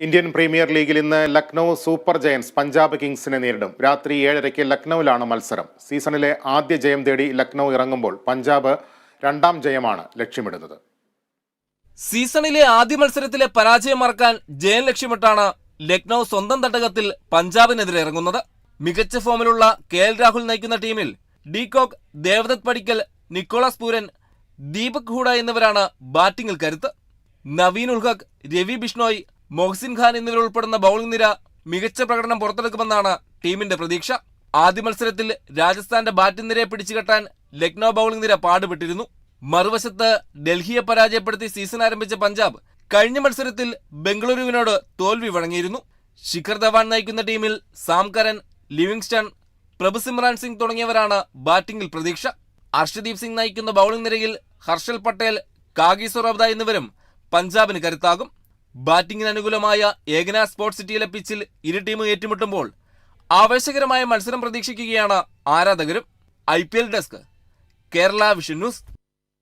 Indian premier ലീഗിൽ ഇന്ന് Lucknow super giants Punjab കിങ്സിനെ നേരിടും. രാത്രി ഏഴരയ്ക്ക് ലക്നൌവിലാണ് മത്സരം. സീസണിലെ ആദ്യ ജയം തേടി ലക്നൗ ഇറങ്ങുമ്പോൾ പഞ്ചാബ് രണ്ടാം ജയമാണ് ലക്ഷ്യമിടുന്നത്. സീസണിലെ ആദ്യ മത്സരത്തിലെ പരാജയം മറക്കാൻ ജയം ലക്ഷ്യമിട്ടാണ് ലക്നൗ സ്വന്തം തട്ടകത്തിൽ പഞ്ചാബിനെതിരെ ഇറങ്ങുന്നത്. മികച്ച ഫോമിലുള്ള കെ എൽ രാഹുൽ നയിക്കുന്ന ടീമിൽ ഡീകോക് ദേവദത്ത് പടിക്കൽ നിക്കോളാസ് പൂരൻ ദീപക് ഹൂഡ എന്നിവരാണ് ബാറ്റിംഗിൽ കരുത്ത്. നവീൻ ഉൽഹക് രവി ബിഷ്ണോയ് മൊഹ്സിൻ ഖാൻ എന്നിവരുൾപ്പെടുന്ന ബൌളിംഗ് നിര മികച്ച പ്രകടനം പുറത്തെടുക്കുമെന്നാണ് ടീമിന്റെ പ്രതീക്ഷ. ആദ്യ മത്സരത്തിൽ രാജസ്ഥാന്റെ ബാറ്റിംഗ് നിരയെ പിടിച്ചുകെട്ടാൻ ലക്നൌ ബൌളിംഗ് നിര പാടുപെട്ടിരുന്നു. മറുവശത്ത് ഡൽഹിയെ പരാജയപ്പെടുത്തി സീസൺ ആരംഭിച്ച പഞ്ചാബ് കഴിഞ്ഞ മത്സരത്തിൽ ബംഗളൂരുവിനോട് തോൽവി വഴങ്ങിയിരുന്നു. ശിഖർ ധവാൻ നയിക്കുന്ന ടീമിൽ സാംകരൻ ലിവിങ്സ്റ്റൺ പ്രഭുസിമ്രാൻ സിംഗ് തുടങ്ങിയവരാണ് ബാറ്റിംഗിൽ പ്രതീക്ഷ. അർഷദീപ് സിംഗ് നയിക്കുന്ന ബൌളിംഗ് നിരയിൽ ഹർഷൽ പട്ടേൽ കാഗി സൊറോബ്ദ എന്നിവരും പഞ്ചാബിന് കരുത്താകും. ബാറ്റിംഗിന് അനുകൂലമായ ഏകന സ്പോർട്സ് സിറ്റിയിലെ പിച്ചിൽ ഇരു ടീമും ഏറ്റുമുട്ടുമ്പോൾ ആവേശകരമായ മത്സരം പ്രതീക്ഷിക്കുകയാണ് ആരാധകരും I desk Kerala vision news